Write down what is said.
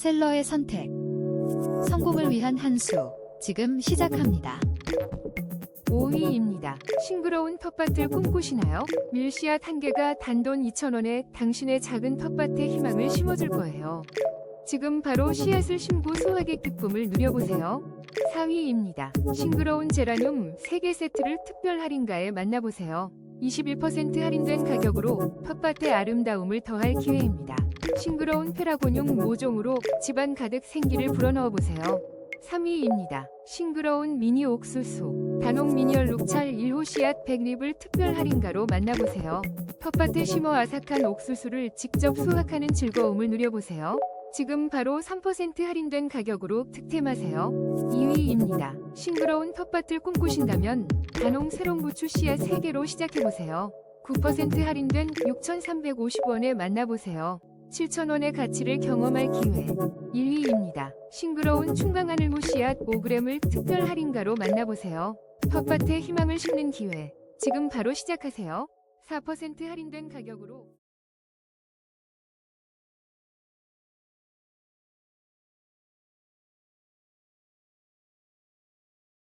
셀러의 선택. 성공을 위한 한 수. 지금 시작합니다. 5위입니다. 싱그러운 텃밭을 꿈꾸시나요? 밀씨앗 한 개가 단돈 2,000원에 당신의 작은 텃밭에 희망을 심어줄 거예요. 지금 바로 씨앗을 심고 수확의 기쁨을 누려보세요. 4위입니다. 싱그러운 제라늄 3개 세트를 특별 할인가에 만나보세요. 21% 할인된 가격으로 텃밭의 아름다움을 더할 기회입니다. 싱그러운 페라고늄 모종으로 집안 가득 생기를 불어넣어 보세요. 3위입니다. 싱그러운 미니 옥수수. 단옥 미니얼 룩찰 1호 씨앗 100립을 특별 할인가로 만나보세요. 텃밭에 심어 아삭한 옥수수를 직접 수확하는 즐거움을 누려보세요. 지금 바로 3% 할인된 가격으로 득템하세요. 2위입니다. 싱그러운 텃밭을 꿈꾸신다면 단홍 새롱 부추 씨앗 3개로 시작해보세요. 9% 할인된 6,350원에 만나보세요. 7,000원의 가치를 경험할 기회. 1위입니다. 싱그러운 충강 하늘무 씨앗 5g을 특별 할인가로 만나보세요. 텃밭에 희망을 심는 기회. 지금 바로 시작하세요. 4% 할인된 가격으로